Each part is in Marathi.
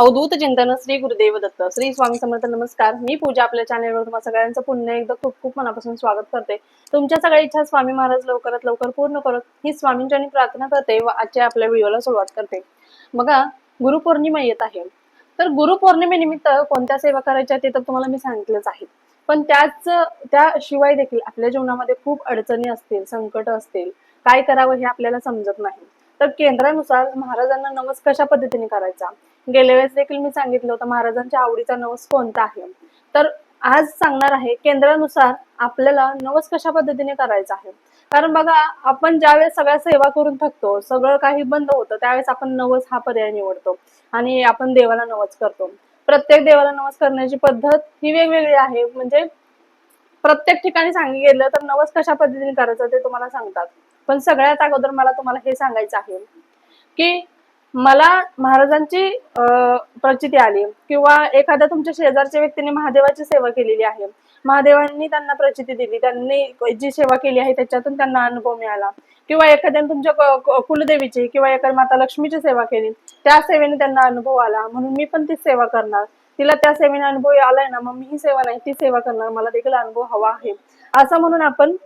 अवधूत चिंतन श्री गुरुदेव दत्त. श्री स्वामी समर्थ नमस्कार. मी पूजा आपल्या चॅनेलवर तुम्हाला सगळ्यांचं पुन्हा एकदा खूप खूप मनापासून स्वागत करते. तुमच्या सगळ्या इच्छा स्वामी महाराज लवकरात लवकर पूर्ण करत ही स्वामींच्या प्रार्थना करते व आजच्या आपल्या व्हिडिओला सुरुवात करते. बघा गुरुपौर्णिमा येत आहे. तर गुरुपौर्णिमेनिमित्त कोणत्या सेवा करायच्या ते तर तुम्हाला मी सांगितलंच आहे. पण त्याच त्याशिवाय देखील आपल्या जीवनामध्ये खूप अडचणी असतील संकट असतील काय करावं हे आपल्याला समजत नाही. तर केंद्रानुसार महाराजांना नवस कशा पद्धतीने करायचा? गेल्या वेळेस देखील मी सांगितलं होतं महाराजांच्या आवडीचा नवस कोणता आहे? तर आज सांगणार आहे केंद्रानुसार आपल्याला नवस कशा पद्धतीने करायचा आहे? कारण बघा आपण ज्यावेळेस सगळ्या सेवा करून थकतो सगळं काही बंद होतं त्यावेळेस आपण नवस हा पर्याय निवडतो आणि आपण देवाला नवस करतो. प्रत्येक देवाला नवस करण्याची पद्धत ही वेगवेगळी आहे. म्हणजे प्रत्येक ठिकाणी सांगितलं तर नवस कशा पद्धतीने करायचं ते तुम्हाला सांगतात. पण सगळ्यात अगोदर मला तुम्हाला हे सांगायचं आहे की मला महाराजांची प्रचिती आली किंवा एखाद्या तुमच्या शेजारच्या व्यक्तीने महादेवाची सेवा केलेली आहे. महादेवांनी त्यांना प्रचिती दिली. त्यांनी जी सेवा केली आहे त्याच्यातून त्यांना अनुभव मिळाला. किंवा एखाद्याने तुमच्या कुलदेवीची किंवा एखाद्या माता लक्ष्मीची सेवा केली त्या सेवेने त्यांना अनुभव आला. म्हणून मी पण ती सेवा करणार. तिला त्या सेवेने अनुभव आलाय ना मग मी ही सेवा नाही ती सेवा करणार. मला देखील अनुभव हवा आहे. असं म्हणून आपण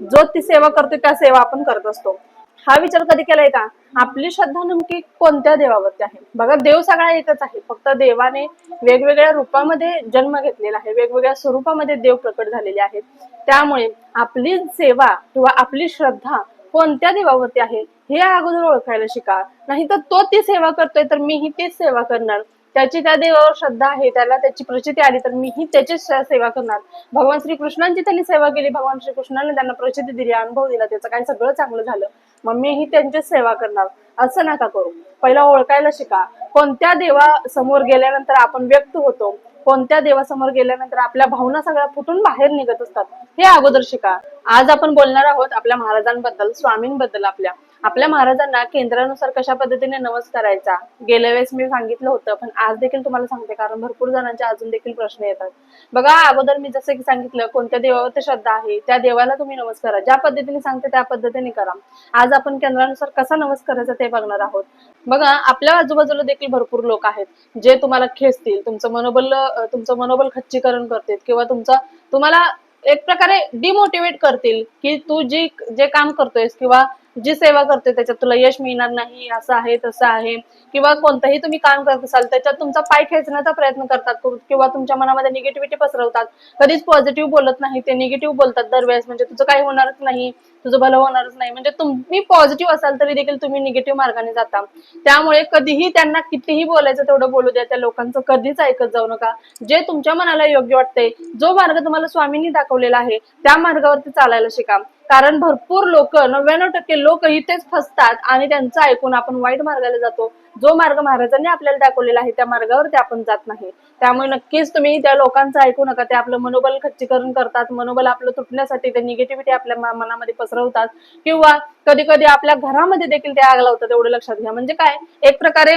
जो ती सेवा करतो त्या सेवा आपण करत असतो. हा विचार कधी केलाय का? आपली श्रद्धा नेमकी कोणत्या देवावरती आहे? बघा देव सगळा एकच आहे. फक्त देवाने वेगवेगळ्या रूपामध्ये जन्म घेतलेला आहे. वेगवेगळ्या स्वरूपामध्ये देव प्रकट झालेले आहेत. त्यामुळे आपली सेवा किंवा आपली श्रद्धा कोणत्या देवावरती आहे हे अगोदर ओळखायला शिका. नाही तर तो ती सेवा करतोय तर मीही तीच सेवा करणार. त्याची त्या देवावर श्रद्धा आहे त्याला त्याची प्रचिती आली तर मीही त्याचीच सेवा करणार. भगवान श्रीकृष्णांची त्यांनी सेवा केली भगवान श्रीकृष्णाने त्यांना प्रचिती दिली अनुभव दिला त्याचं काही सगळं चांगलं झालं. मग मीही त्यांचीच सेवा करणार असं नका करू. पहिला ओळखायला शिका. कोणत्या देवा समोर गेल्यानंतर आपण व्यक्त होतो कोणत्या देवासमोर गेल्यानंतर आपल्या भावना सगळ्या फुटून बाहेर निघत असतात हे अगोदर शिका. आज आपण बोलणार आहोत आपल्या महाराजांबद्दल स्वामींबद्दल आपल्या. आपल्या महाराजांना केंद्रानुसार कशा पद्धतीने नवस करायचा? गेल्या वेळेस मी सांगितलं होतं पण आज देखील तुम्हाला सांगते कारण भरपूर जणांचे अजून देखील प्रश्न येतात. बघा अगोदर मी जसं की सांगितलं कोणत्या देवावर श्रद्धा आहे त्या देवाला तुम्ही नवस करा. ज्या पद्धतीने सांगते त्या पद्धतीने करा. आज आपण केंद्रानुसार कसा नवस करायचा ते बघणार आहोत. बघा आपल्या आजूबाजूला देखील भरपूर लोक आहेत जे तुम्हाला खेचतील तुमचं मनोबल तुमचं मनोबल खच्चीकरण करतील किंवा तुमचा तुम्हाला एक प्रकारे डिमोटिवेट करतील की तू जी जे काम करतोयस किंवा जी सेवा करते त्याच्यात तुला यश मिळणार नाही असं आहे तसं आहे. किंवा कोणतंही तुम्ही काम करत असाल त्याच्यात तुमचा पाय खेचण्याचा प्रयत्न करतात किंवा तुमच्या मनामध्ये निगेटिव्हिटी पसरवतात. कधीच पॉझिटिव्ह बोलत नाही ते निगेटिव्ह बोलतात दरवेळेस. म्हणजे तुझं काही होणारच नाही तुझं भलं होणारच नाही. म्हणजे तुम्ही पॉझिटिव्ह असाल तरी देखील तुम्ही निगेटिव्ह मार्गाने जाता. त्यामुळे कधीही त्यांना कितीही बोलायचं तेवढं बोलू द्या. त्या लोकांचं कधीच ऐकत जाऊ नका. जे तुमच्या मनाला योग्य वाटतंय जो मार्ग तुम्हाला स्वामींनी दाखवलेला आहे त्या मार्गावरती चालायला शिका. कारण भरपूर लोक नव्याण्णव टक्के लोक इथेच फसतात आणि त्यांचं ऐकून आपण वाईट मार्गाला जातो. जो मार्ग महाराजांनी आपल्याला दाखवलेला आहे त्या मार्गावरती आपण जात नाही. त्यामुळे नक्कीच तुम्ही त्या लोकांचं ऐकू नका. ते आपलं मनोबल खच्चीकरण करतात. मनोबल आपलं तुटण्यासाठी ते निगेटिव्हिटी आपल्या मनामध्ये पसरवतात. किंवा कधी कधी आपल्या घरामध्ये देखील ते आग लावतात एवढं लक्षात घ्या. म्हणजे काय? एक प्रकारे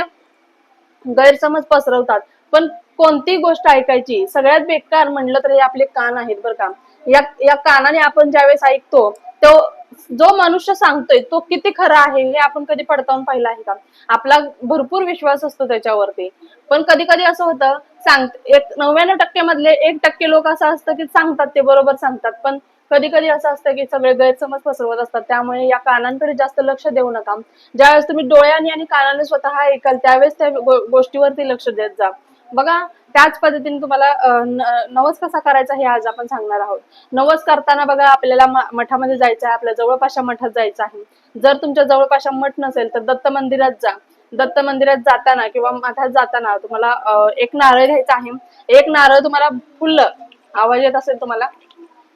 गैरसमज पसरवतात. पण कोणती गोष्ट ऐकायची सगळ्यात बेकार म्हणलं तर हे आपले कान आहेत बरं का. या या कानाने आपण ज्यावेळेस ऐकतो तो जो मनुष्य सांगतोय तो किती खरा आहे हे आपण कधी पडताळून पाहिलं आहे का? आपला भरपूर विश्वास असतो त्याच्यावरती. पण कधी कधी असं होतं सांग एक नव्याण्णव टक्के मधले एक टक्के लोक असं असतं की सांगतात ते बरोबर सांगतात. पण कधी कधी असं असतं की सगळे गैरसमज पसरवत असतात. त्यामुळे या कानांकडे जास्त लक्ष देऊ नका. ज्यावेळेस तुम्ही डोळ्यांनी आणि कानाने स्वतः ऐकाल त्यावेळेस त्या गोष्टीवरती लक्ष देत जा. बघा त्याच पद्धतीने तुम्हाला नवस कसा करायचा हे आज आपण सांगणार आहोत. नवस करताना बघा आपल्याला मठामध्ये जायचं आहे आपल्या जवळपासच्या मठात जायचं आहे. जर तुमच्या जवळपासच्या मठ नसेल तर दत्त मंदिरात जा. दत्त मंदिरात जाताना किंवा मठात जाताना तुम्हाला एक नारळ घ्यायचा आहे. एक नारळ तुम्हाला फुल्ल आवाज येत असेल तुम्हाला?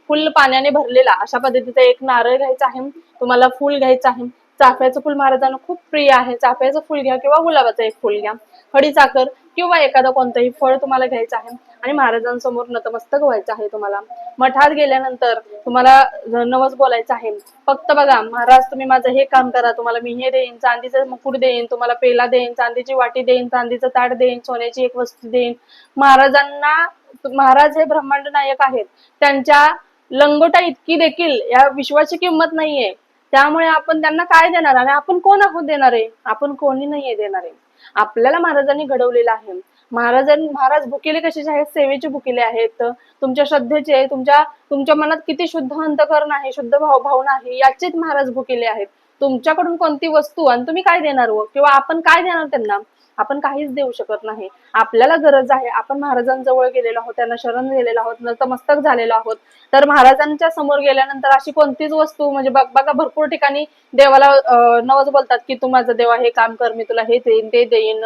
फुल पाण्याने भरलेला अशा पद्धतीचा एक नारळ घ्यायचा आहे. तुम्हाला फुल घ्यायचं आहे. चाफ्याचं फुल महाराजांना खूप प्रिय आहे. चाफ्याचं फुल घ्या किंवा गुलाबाचं एक फुल घ्या. खडी साखर किंवा एखादं कोणतंही फळ तुम्हाला घ्यायचं आहे आणि महाराजांसमोर नतमस्तक व्हायचं आहे तुम्हाला. मठात गेल्यानंतर तुम्हाला नवस बोलायचं आहे. फक्त बघा महाराज तुम्ही माझं हे काम करा तुम्हाला मी हे देईन चांदीचं मुकुट देईन तुम्हाला पेला देईन चांदीची वाटी देईन चांदीचं ताट देईन सोन्याची एक वस्तू देईन. महाराजांना महाराज हे ब्रह्मांड नायक आहेत. त्यांच्या लंगोटा इतकी देखील या विश्वाची किंमत नाहीये. त्यामुळे आपण त्यांना काय देणार? आणि आपण कोण आहोत आहे आपण कोणी नाहीये देणार. आहे आपल्याला महाराजांनी घडवलेलं आहे. महाराजांनी महाराज भुकेले कशाचे आहेत? सेवेचे भुकेले आहेत. तुमच्या श्रद्धेचे तुमच्या तुमच्या मनात किती शुद्ध अंतकरण आहे शुद्ध भाव भावना आहे याचेच महाराज भुकेले आहेत. तुमच्याकडून कोणती वस्तू आणि तुम्ही काय देणार व? किंवा आपण काय देणार त्यांना? आपण काहीच देऊ शकत नाही. आपल्याला गरज आहे आपण महाराजांजवळ गेलेलो आहोत त्यांना शरण गेलेलो आहोत नतमस्तक झालेलो आहोत. तर महाराजांच्या समोर गेल्यानंतर अशी कोणतीच वस्तू म्हणजे बघ- बघा भरपूर ठिकाणी देवाला नवज नवस बोलतात की तू माझं देवा हे काम कर मी तुला हे देईन ते देईन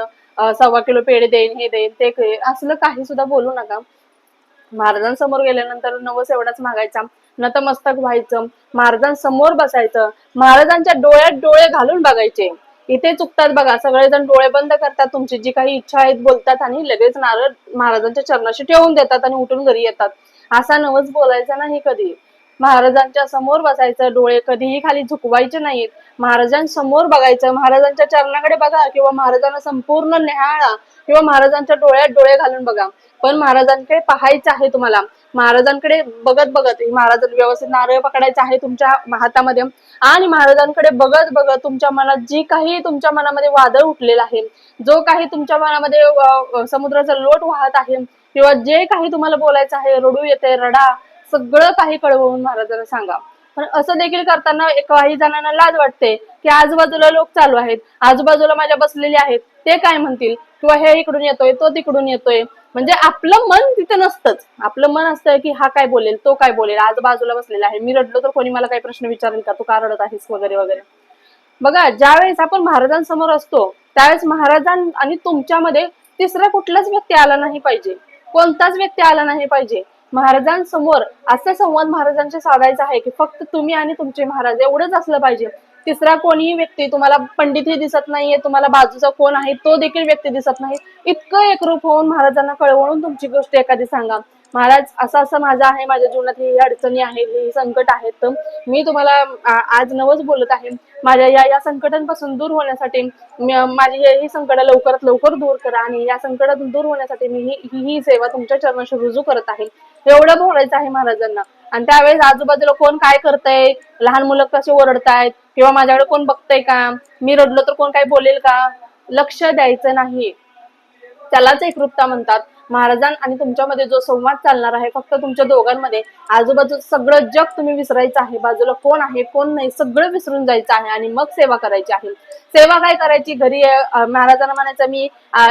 सव्वा किलो पेढे देईन हे देईन ते असलं काही सुद्धा बोलू नका. महाराजांसमोर गेल्यानंतर नवस एवढाच मागायचा. नतमस्तक व्हायचं. महाराजांसमोर बसायचं. महाराजांच्या डोळ्यात डोळे घालून बघायचे. इथे चुकतात बघा. सगळेजण डोळे बंद करतात तुमची. जी काही इच्छा आहेत बोलतात आणि लगेच नारळ महाराजांच्या चरणाशी ठेवून देतात आणि उठून घरी येतात. असा नवस बोलायचा नाही कधी. महाराजांच्या समोर बसायचं डोळे कधीही खाली झुकवायचे नाहीत. महाराजांसमोर बघायचं महाराजांच्या चरणाकडे बघा किंवा महाराजांना संपूर्ण न्याहाळा किंवा महाराजांच्या डोळ्यात डोळे घालून बघा. पण महाराजांकडे पाहायचं आहे तुम्हाला. महाराजांकडे बघत बघत महाराज व्यवस्थित नारळ पकडायचं आहे तुमच्या हातामध्ये आणि महाराजांकडे बघत बघत तुमच्या मनात जी काही तुमच्या मनामध्ये वादळ उठलेलं आहे जो काही तुमच्या मनामध्ये समुद्राचा लोट वाहत आहे किंवा जे काही तुम्हाला बोलायचं आहे रडू येते रडा. सगळं काही कळवून महाराजांना सांगा. पण असं देखील करताना काही जणांना लाज वाटते की आजूबाजूला लोक चालू आहेत आजूबाजूला माझ्या बसलेले आहेत ते काय म्हणतील? किंवा हे इकडून येतोय तो तिकडून येतोय. म्हणजे आपलं मन तिथे नसतंच. आपलं मन असतं की हा काय बोलेल तो काय बोलेल आज बाजूला बसलेला आहे. मी रडलो तर कोणी मला काही प्रश्न विचारेल का? तू का रडत आहेस वगैरे वगैरे. बघा ज्यावेळेस आपण महाराजांसमोर असतो त्यावेळेस महाराजां आणि तुमच्यामध्ये तिसरा कुठलाच व्यक्ती आला नाही पाहिजे. कोणताच व्यक्ती आला नाही पाहिजे. महाराजांसमोर असा संवाद महाराजांचे साधायचा आहे की फक्त तुम्ही आणि तुमचे महाराज एवढंच असलं पाहिजे. तिसरा कोणीही व्यक्ती तुम्हाला पंडितही दिसत नाहीये तुम्हाला बाजूचा कोण आहे तो देखील व्यक्ती दिसत नाही. इतकं एकरूप होऊन महाराजांना कळवळून तुमची गोष्ट एखादी सांगा. महाराज असं असं माझं आहे माझ्या जीवनात ही अडचणी आहेत ही संकट आहेत. तर मी तुम्हाला आज नवच बोलत आहे. माझ्या या या संकटांपासून दूर होण्यासाठी माझी ही संकट लवकरात लवकर दूर करा आणि या संकटातून दूर होण्यासाठी मी ही ही- ही सेवा तुमच्या चरणाशी रुजू करत आहे. एवढं बोलायचं आहे महाराजांना. आणि त्यावेळेस आजूबाजूला कोण काय करतंय? लहान मुलं कसे ओरडतायत? किंवा माझ्याकडे कोण बघतंय का? मी रडलो तर कोण काय बोलेल का? लक्ष द्यायचं नाही. त्यालाच एकरूपता म्हणतात. महाराजां आणि तुमच्यामध्ये जो संवाद चालणार आहे फक्त तुमच्या दोघांमध्ये आजूबाजू सगळं जग तुम्ही विसरायचं आहे. बाजूला कोण आहे कोण नाही सगळं विसरून जायचं आहे आणि मग सेवा करायची आहे. सेवा काय करायची? घरी महाराजांना म्हणायचं मी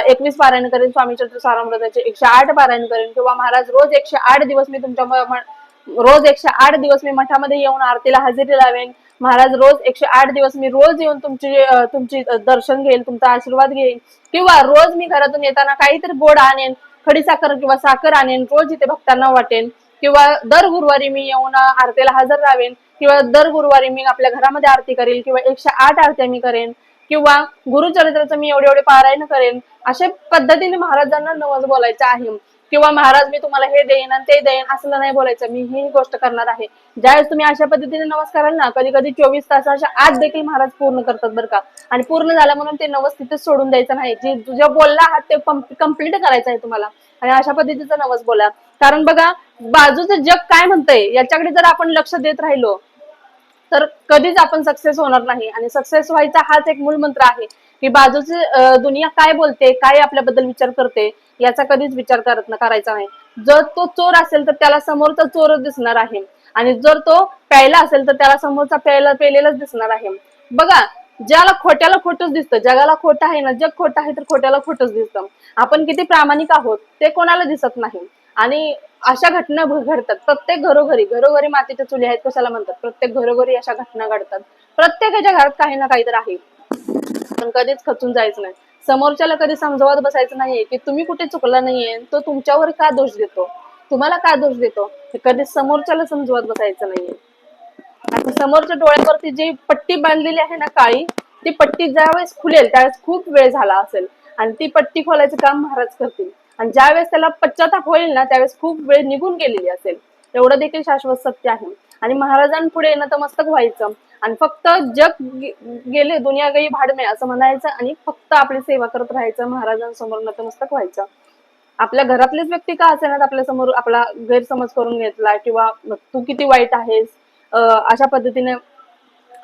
एकवीस पारायण करेन स्वामी सारामृताचे एकशे आठ पारायण करेन किंवा महाराज रोज एकशे आठ दिवस मी तुमच्या रोज एकशे आठ दिवस मी मठामध्ये येऊन आरतीला हजेरी लावेन. महाराज रोज एकशे आठ दिवस मी रोज येऊन तुमची तुमची दर्शन घेईल तुमचा आशीर्वाद घेईल. किंवा रोज मी घरातून येताना काहीतरी गोड आणेन खडी साखर किंवा साखर आणेन रोज इथे भक्तांना वाटेन. किंवा दर गुरुवारी मी येऊन आरतीला हजर राहावेन. किंवा दर गुरुवारी मी आपल्या घरामध्ये आरती करेल किंवा एकशे आठ आरत्या मी करेन. किंवा गुरुचरित्राचं मी एवढे एवढे पारायण करेन. अशा पद्धतीने महाराजांना नवस बोलायचं आहे. किंवा महाराज मी तुम्हाला हे देईन आणि ते देईन असलं नाही बोलायचं. मी ही गोष्ट करणार आहे. ज्यावेळेस तुम्ही अशा पद्धतीने नवस कराल ना कधी कधी चोवीस तासाच्या आज देखील महाराज पूर्ण करतात बरं का. आणि पूर्ण झाला म्हणून ते नवस तिथेच सोडून द्यायचं नाही. जे तुझ्या बोलला आहात ते कंप्लीट करायचं आहे तुम्हाला. आणि अशा पद्धतीचा नवस बोला. कारण बघा बाजूचं जग काय म्हणतंय याच्याकडे जर आपण लक्ष देत राहिलो तर कधीच आपण सक्सेस होणार नाही. आणि सक्सेस व्हायचा हाच एक मूलमंत्र आहे. की बाजूची दुनिया काय बोलते काय आपल्याबद्दल विचार करते याचा कधीच विचार करत करायचा नाही. जर तो चोर असेल तर त्याला समोरचा चोरच दिसणार आहे. आणि जर तो प्यायला असेल तर त्याला समोरचा प्यायला पेलेलाच दिसणार आहे. बघा ज्याला खोट्याला खोटच दिसतं जगाला खोटं आहे ना जग खोटं आहे तर खोट्याला खोटच दिसतं. आपण किती प्रामाणिक आहोत ते कोणाला दिसत नाही. आणि अशा घटना घडतात. प्रत्येक घरोघरी घरोघरी मातीच्या चुली आहेत कशाला म्हणतात? प्रत्येक घरोघरी अशा घटना घडतात. प्रत्येकाच्या घरात काही ना काहीतरी आहे. पण कधीच खचून जायचं नाही. समोरच्याला कधी समजवत बसायचं नाहीये की तुम्ही कुठे चुकला नाहीये तो तुमच्यावर का दोष देतो? तुम्हाला का दोष देतो? हे कधी समोरच्याला समजवत बसायचं नाहीये. आता समोरच्या डोळ्यावरती जी पट्टी बांधलेली आहे ना काळी ती पट्टी ज्यावेळेस खुलेल त्यावेळेस खूप वेळ झाला असेल. आणि ती पट्टी खोलायचं काम महाराज करतील. आणि ज्यावेळेस त्याला पश्चाताप होईल ना त्यावेळेस खूप वेळ निघून गेलेली असेल. एवढं देखील शाश्वत सत्य आहे. आणि महाराजांपुढे नतमस्तक व्हायचं. आणि फक्त जग गेले दुनिया गई भाडमे असं म्हणायचं आणि फक्त आपली सेवा करत राहायचं महाराजांसमोर नतमस्तक व्हायचं. आपल्या घरातलेच व्यक्ती का असेना आपल्यासमोर आपला गैरसमज करून घेतला किंवा तू किती वाईट आहेस? अं, अशा पद्धतीने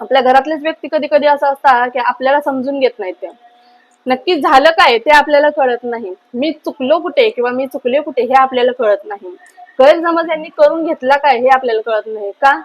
आपल्या घरातलेच व्यक्ती कधी कधी असं असतात की आपल्याला समजून घेत नाहीत ते. नक्की झालं काय ते आपल्याला कळत नाही. मी चुकलो कुठे किंवा मी चुकले कुठे हे आपल्याला कळत नाही. गैरसमज यांनी करून घेतला काय हे आपल्याला कळत नाही का?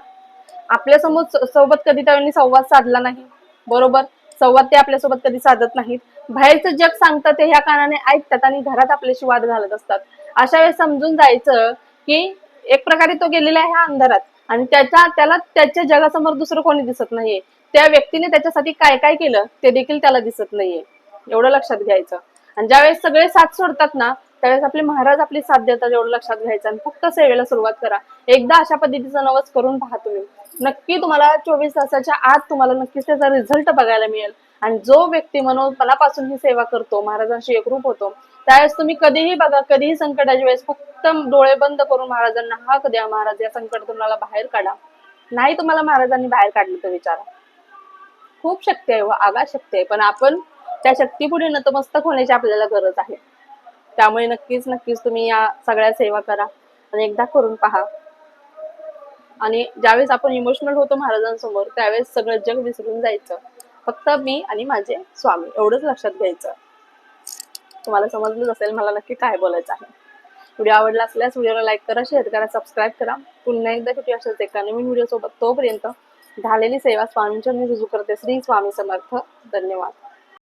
आपल्यासमोर सोबत कधी त्यांनी संवाद साधला नाही? बरोबर? संवाद ते आपल्यासोबत कधी साधत नाहीत. बाहेरचं जग सांगतात ते ह्या कानाने ऐकतात आणि घरात आपल्याशी वाद घालत असतात. अशा वेळेस समजून जायचं की एक प्रकारे तो गेलेला आहे ह्या अंधारात आणि त्याच्या त्याला त्याच्या जगासमोर दुसरं कोणी दिसत नाहीये. त्या व्यक्तीने त्याच्यासाठी काय काय केलं ते देखील त्याला दिसत नाहीये. एवढं लक्षात घ्यायचं. आणि ज्यावेळेस सगळे साथ सोडतात ना त्यावेळेस आपले महाराज आपली साथ देतात एवढं लक्षात घ्यायचं. आणि फक्त सेवेला सुरुवात करा. एकदा अशा पद्धतीचा नवस करून पहा तुम्ही. नक्की तुम्हाला चोवीस तासाच्या आत तुम्हाला नक्कीच त्याचा रिझल्ट बघायला मिळेल. आणि जो व्यक्ती म्हणून मनापासून ही सेवा करतो महाराजांशी एकरूप होतो त्यावेळेस तुम्ही कधीही बघा कधीही संकटाच्या वेळेस फक्त डोळे बंद करून महाराजांना हाक द्या. महाराज या संकट तुम्हाला बाहेर काढा. नाही तुम्हाला महाराजांनी बाहेर काढलं तर विचारा. खूप शक्ती आहे व आगा शक्ती आहे. पण आपण त्या शक्तीपुढे नतमस्तक होण्याची आपल्याला गरज आहे. त्यामुळे नक्कीच नक्कीच तुम्ही या सगळ्या सेवा करा आणि एकदा करून पहा. आणि ज्यावेळेस आपण इमोशनल होतो महाराजांसमोर त्यावेळेस सगळं जग विसरून जायचं. फक्त मी आणि माझे स्वामी एवढंच लक्षात घ्यायचं. तुम्हाला समजलंच असेल मला नक्की काय बोलायचं आहे. व्हिडिओ आवडला असल्यास व्हिडिओला लाईक करा शेअर करा सबस्क्राईब करा. पुन्हा एकदा भेटूया अशाच एका नवीन व्हिडिओ सोबत तोपर्यंत झालेली सेवा स्वामींच्या मी रुजू करते. श्री स्वामी समर्थ. धन्यवाद.